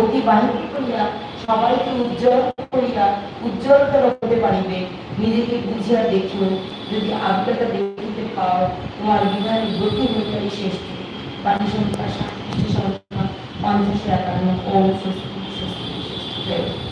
অতিবাহিত করিয়া সবাইকে উজ্জ্বল করিয়া উজ্জ্বলতর হতে পারিবে। নিজেকে বুঝিয়া দেখিও, যদি আজ্ঞাটা দেখিতে পাও, তোমার বিধানে গতি হইতে শ্রেষ্ঠ বাণী সংখ্যা সংখ্যা পঞ্চাশ একান্ন ও স্বস্তি স্বস্তি স্বস্তি।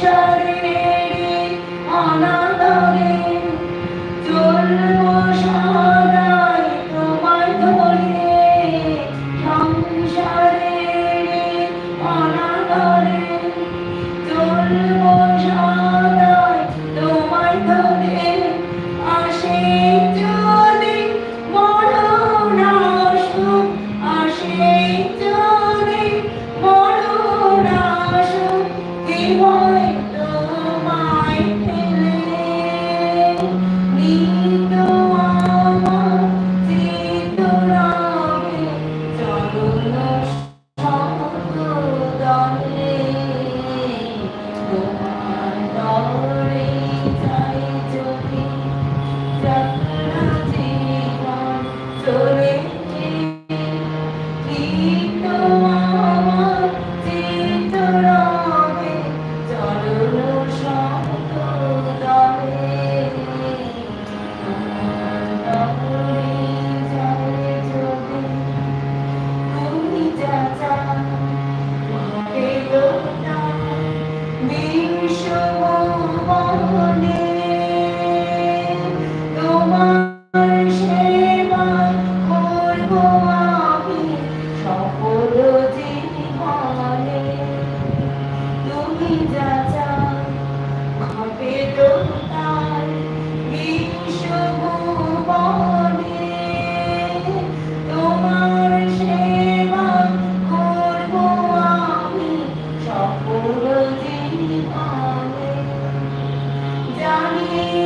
shining. Don't Bye.